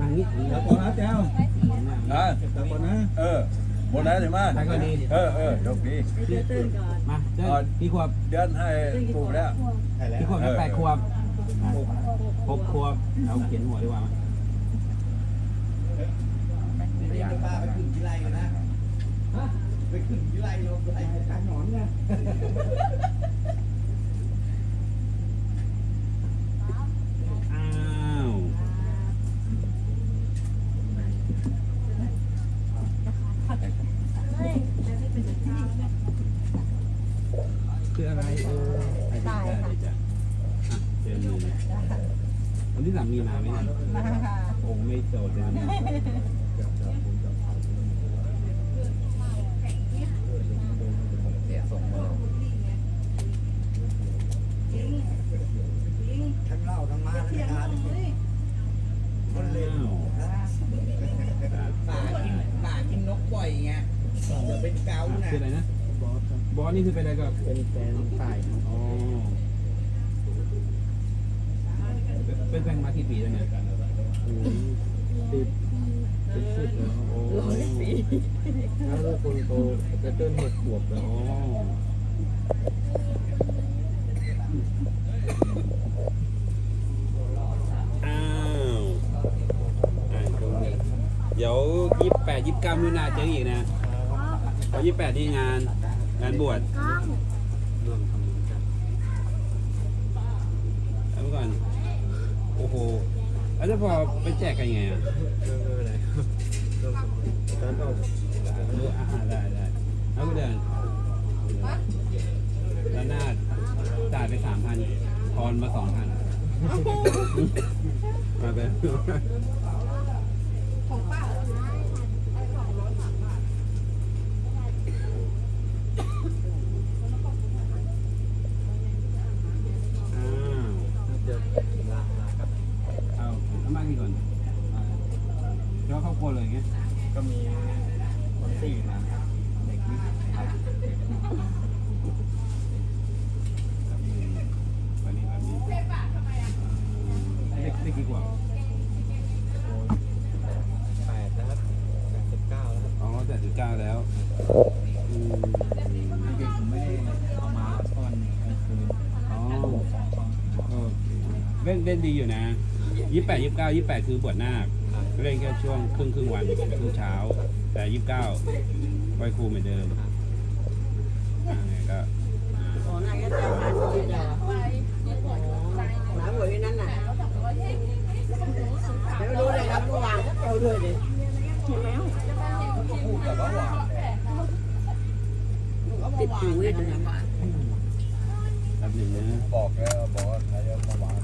ทางนี้ตะโกนนะแจ้วอะตะโกนนะ เออ หมดแล้วใช่ไหมใช่ก็ดีเออเออยกดีมาเจ้ากี่ขวบเดือนให้ปลูกแล้วใช่แล้วกี่ขวบแปดขวบหกขวบเอาเขียนหัวดีกว่า ยป้าไปขึ้นที่ไรกันนะไปขึ้นที่ไรลงไรขายหนอนไงอ้าวคืออะไรเออได้จ้ะอะเจอมือวันที่สามมีมาไหมเนี่ย มาค่ะ องค์ไม่โสดเลยนะทั้งเล่าทั้งมาทั้งงานคนเล่นป่ากินป่ากินนกบ่อยไงเดี๋ยวเป็นเกาต์นะคืออะไรนะบอสนี่คือเป็นอะไรกับเป็นแฟนฝ่ายอ๋อเป็นแฟนมากี่ปีแล้วเนี่ย ติดเป็นสิบแล้วโอ้ยแล้วลูกคนโตจะเต้นหกขวบแล้วอ้าวอ่าตรงนี้เดี๋ยวยี่สิบแปดยี่สิบเก้ามิถุนาเจออีกนะเพราะยี่สิบแปดที่งาน งานบวชร่วมทำบุญกันเอาไว้ก่อน โอ้โห แล้วจะพอไปแจกกันยังไงอะไม่เป็นไรร่วมทำบุญการเอาเอออ่าได้ได้แล้วก็เดินแล้วหน้าจ่ายไปสามพันทอนมาสองพันมาไปอ้าว จะลาลาครับ เอาเอามากี่คนเจ้าคร อบครัวเลยไงก็มีคนสี่มาเด็กนี่ครับวันนี้วันนี้เด็กเด็กกี่ขวบแปดนะครับแปดสิบเก้าแล้วครับอ๋อแต่สิบเก้าแล้วอืมจริงๆผมไม่ได้เอามาตอนกลางคืนอ๋อสองตอนโอเคเล่นเล่นดีอยู่นะยี่แปดยี่เก้ายี่แปดคือบวชนาค เล่นแค่ช่วงครึ่งครึ่งวันครึ่งเช้า แต่ยี่เก้าไหว้ครูเหมือนเดิมอ่าไงก็อ่าโอ้นายก็จะมาด้วยเหรอหมาหัวอยู่นั่นน่ะแล้วรู้เลยครับเมื่อวานก็เจอด้วยดิติดหูอยู่ตรงนั้นแป๊บหนึงนะ บอกแล้วบอกว่าใครเอามาวาง